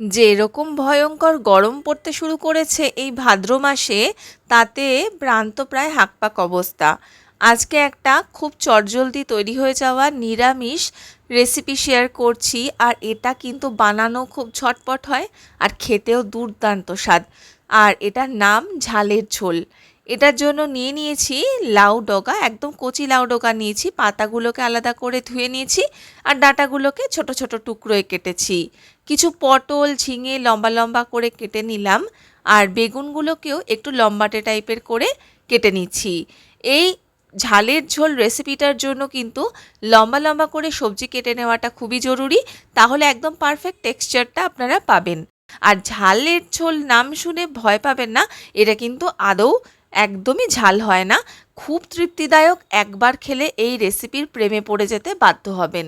যে এরকম ভয়ঙ্কর গরম পড়তে শুরু করেছে এই ভাদ্র মাসে, তাতে ভ্রান্ত প্রায় হাঁকপাক অবস্থা। আজকে একটা খুব চটজলদি তৈরি হয়ে যাওয়া নিরামিষ রেসিপি শেয়ার করছি আর এটা কিন্তু বানানো খুব ঝটপট হয় আর খেতেও দুর্দান্ত স্বাদ। আর এটার নাম ঝালের ঝোল। এটার জন্য নিয়ে নিয়েছি লাউ ডগা, একদম কচি লাউ ডগা নিয়েছি। পাতাগুলোকে আলাদা করে ধুয়ে নিয়েছি আর ডাঁটাগুলোকে ছোট ছোট টুকরোয় কেটেছি। কিছু পটল, ঝিঙে লম্বা লম্বা করে কেটে নিলাম আর বেগুনগুলোকেও একটু লম্বাটে টাইপের করে কেটে নিচ্ছি। এই ঝালের ঝোল রেসিপিটার জন্য কিন্তু লম্বা লম্বা করে সবজি কেটে নেওয়াটা খুবই জরুরি। তাহলে একদম পারফেক্ট টেক্সচারটা আপনারা পাবেন। আর ঝালের ঝোল নাম শুনে ভয় পাবেন না, এটা কিন্তু আদৌ একদমই ঝাল হয় না। খুব তৃপ্তিদায়ক একবার খেলে এই রেসিপির প্রেমে পড়ে যেতে বাধ্য হবেন।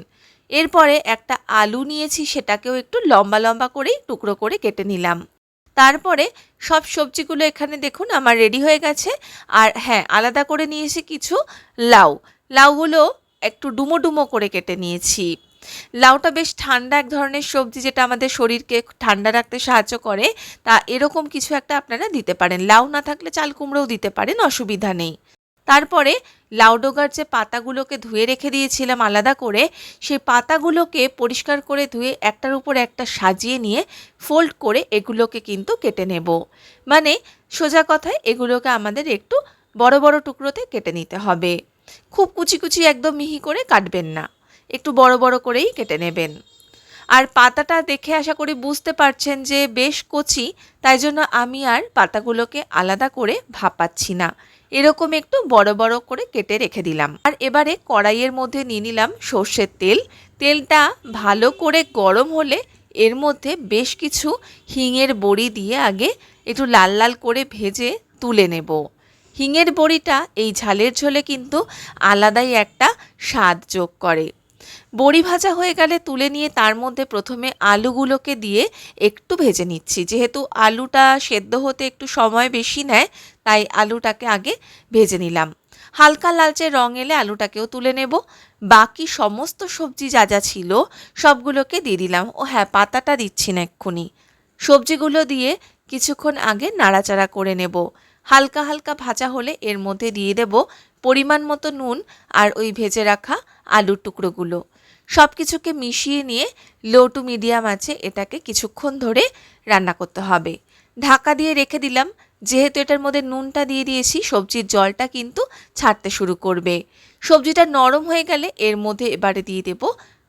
এরপরে একটা আলু নিয়েছি, সেটাকেও একটু লম্বা লম্বা করেই টুকরো করে কেটে নিলাম। তারপরে সব সবজিগুলো এখানে দেখুন আমার রেডি হয়ে গেছে। আর হ্যাঁ আলাদা করে নিয়েছি কিছু লাউ। লাউগুলো একটু ডুমো ডুমো করে কেটে নিয়েছি। লাউটা বেশ ঠান্ডা এক ধরনের সবজি যেটা আমাদের শরীরকে ঠান্ডা রাখতে সাহায্য করে, তা এরকম কিছু একটা আপনারা দিতে পারেন। লাউ না থাকলে চাল কুমড়োও দিতে পারেন, অসুবিধা নেই। তারপরে লাউডোগার যে পাতাগুলোকে ধুয়ে রেখে দিয়েছিলাম আলাদা করে, সেই পাতাগুলোকে পরিষ্কার করে ধুয়ে একটার উপর একটা সাজিয়ে নিয়ে ফোল্ড করে এগুলোকে কিন্তু কেটে নেব। মানে সোজা কথায় এগুলোকে আমাদের একটু বড় বড় টুকরোতে কেটে নিতে হবে। খুব কুচি কুচি একদম মিহি করে কাটবেন না। একটু বড় বড় করেই কেটে নেবেন। আর পাতাটা দেখে আশা করি বুঝতে পারছেন যে বেশ কচি, তাই জন্য আমি আর পাতাগুলোকে আলাদা করে ভাপাচ্ছি না। এরকম একটু বড় বড় করে কেটে রেখে দিলাম। আর এবারে কড়াইয়ের মধ্যে নিয়ে নিলাম সর্ষের তেল। তেলটা ভালো করে গরম হলে এর মধ্যে বেশ কিছু হিঙের বড়ি দিয়ে আগে একটু লাল লাল করে ভেজে তুলে নেব। হিঙের বড়িটা এই ঝালের ঝোলে কিন্তু আলাদাই একটা স্বাদ যোগ করে। বড়ি ভাজা হয়ে গেলে তুলে নিয়ে তার মধ্যে প্রথমে আলুগুলোকে দিয়ে একটু ভেজে নিচ্ছি। যেহেতু আলুটা সেদ্ধ হতে একটু সময় বেশি নেয়, তাই আলুটাকে আগে ভেজে নিলাম। হালকা লালচে রং এলে আলুটাকেও তুলে নেব। বাকি সমস্ত সবজি যা যা ছিল সবগুলোকে দিয়ে দিলাম। ও হ্যাঁ পাতাটা দিচ্ছি না এক্ষুনি। সবজিগুলো দিয়ে কিছুক্ষণ আগে নাড়াচাড়া করে নেব। হালকা হালকা ভাজা হলে এর মধ্যে দিয়ে দেব পরিমাণ মতো নুন আর ওই ভেজে রাখা আলুর টুকরোগুলো। সব কিছুকে মিশিয়ে নিয়ে লো টু মিডিয়াম আছে, এটাকে কিছুক্ষণ ধরে রান্না করতে হবে। ঢাকা দিয়ে রেখে দিলাম। যেহেতু এটার মধ্যে নুনটা দিয়ে দিয়েছি, সবজির জলটা কিন্তু ছাড়তে শুরু করবে। সবজিটা নরম হয়ে গেলে এর মধ্যে এবারে দিয়ে দেব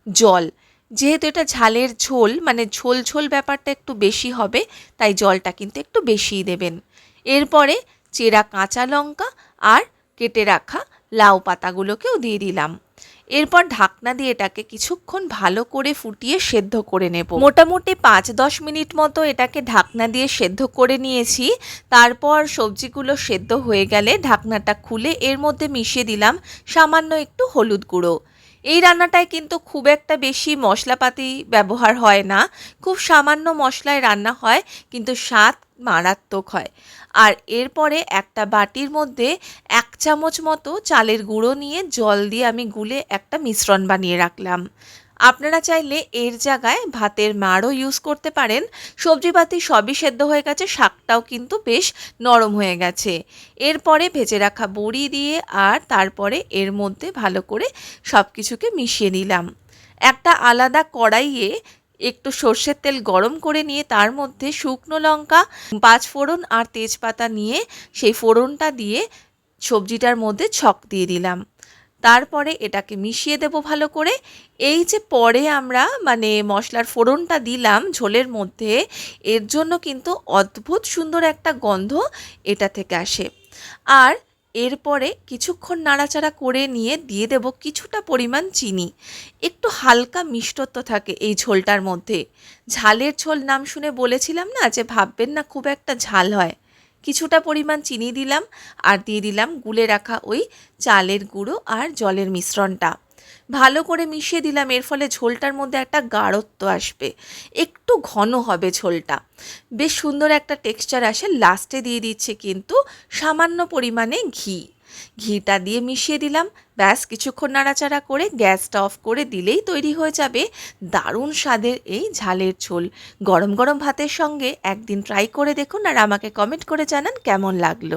জল। যেহেতু এটা ঝালের ঝোল মানে ঝোল ঝোল ব্যাপারটা একটু বেশি হবে, তাই জলটা কিন্তু একটু বেশিই দেবেন। এরপরে চেরা কাঁচা লঙ্কা আর কেটে রাখা লাউ পাতাগুলোকেও দিয়ে দিলাম। এরপর ঢাকনা দিয়ে এটাকে কিছুক্ষণ ভালো করে ফুটিয়ে সেদ্ধ করে নেব। মোটামুটি পাঁচ দশ মিনিট মতো এটাকে ঢাকনা দিয়ে সেদ্ধ করে নিয়েছি। তারপর সবজিগুলো সেদ্ধ হয়ে গেলে ঢাকনাটা খুলে এর মধ্যে মিশিয়ে দিলাম সামান্য একটু হলুদ গুঁড়ো। এই রান্নাটায় কিন্তু খুব একটা বেশি মশলাপাতি ব্যবহার হয় না। খুব সামান্য মশলায় রান্না হয়, কিন্তু স্বাদ মারাত্মক হয়। আর এরপরে একটা বাটির মধ্যে এক চামচ মতো চালের গুঁড়ো নিয়ে জল দিয়ে আমি গুলে একটা মিশ্রণ বানিয়ে রাখলাম। আপনারা চাইলে এর জায়গায় ভাতের মাড়ও ইউজ করতে পারেন। সবজিপাতি সবই সেদ্ধ হয়ে গেছে, শাকটাও কিন্তু বেশ নরম হয়ে গেছে। এরপরে ভেজে রাখা বড়ি দিয়ে আর তারপরে এর মধ্যে ভালো করে সব কিছুকে মিশিয়ে নিলাম। একটা আলাদা কড়াইয়ে একটু সর্ষের তেল গরম করে নিয়ে তার মধ্যে শুকনো লঙ্কা, পাঁচ ফোড়ন আর তেজপাতা নিয়ে সেই ফোড়নটা দিয়ে সবজিটার মধ্যে ছক দিয়ে দিলাম। তারপরে এটাকে মিশিয়ে দেব ভালো করে। এই যে পরে আমরা মানে মশলার ফোড়নটা দিলাম ঝোলের মধ্যে, এর জন্য কিন্তু অদ্ভুত সুন্দর একটা গন্ধ এটা থেকে আসে। আর এরপরে কিছুক্ষণ নাড়াচাড়া করে নিয়ে দিয়ে দেব কিছুটা পরিমাণ চিনি। একটু হালকা মিষ্টত্ব থাকে এই ঝোলটার মধ্যে। ঝালের ঝোল নাম শুনে বলেছিলাম না যে ভাববেন না খুব একটা ঝাল হয়। কিছুটা পরিমাণ চিনি দিলাম আর দিয়ে দিলাম গুলে রাখা ওই চালের গুঁড়ো আর জলের মিশ্রণটা। ভালো করে মিশিয়ে দিলাম, এর ফলে ঝোলটার মধ্যে একটা গাঢ়ত্ব আসবে। একটু ঘন হবে ঝোলটা। বেশ সুন্দর একটা টেক্সচার আসে লাস্টে দিয়ে দিচ্ছে কিন্তু সামান্য পরিমাণে ঘি। ঘিটা দিয়ে মিশিয়ে দিলাম। ব্যাস, কিছুক্ষণ নাড়াচাড়া করে গ্যাসটা অফ করে দিলেই তৈরি হয়ে যাবে দারুণ স্বাদের এই ঝালের ঝোল। গরম গরম ভাতের সঙ্গে একদিন ট্রাই করে দেখুন আর আমাকে কমেন্ট করে জানান কেমন লাগল।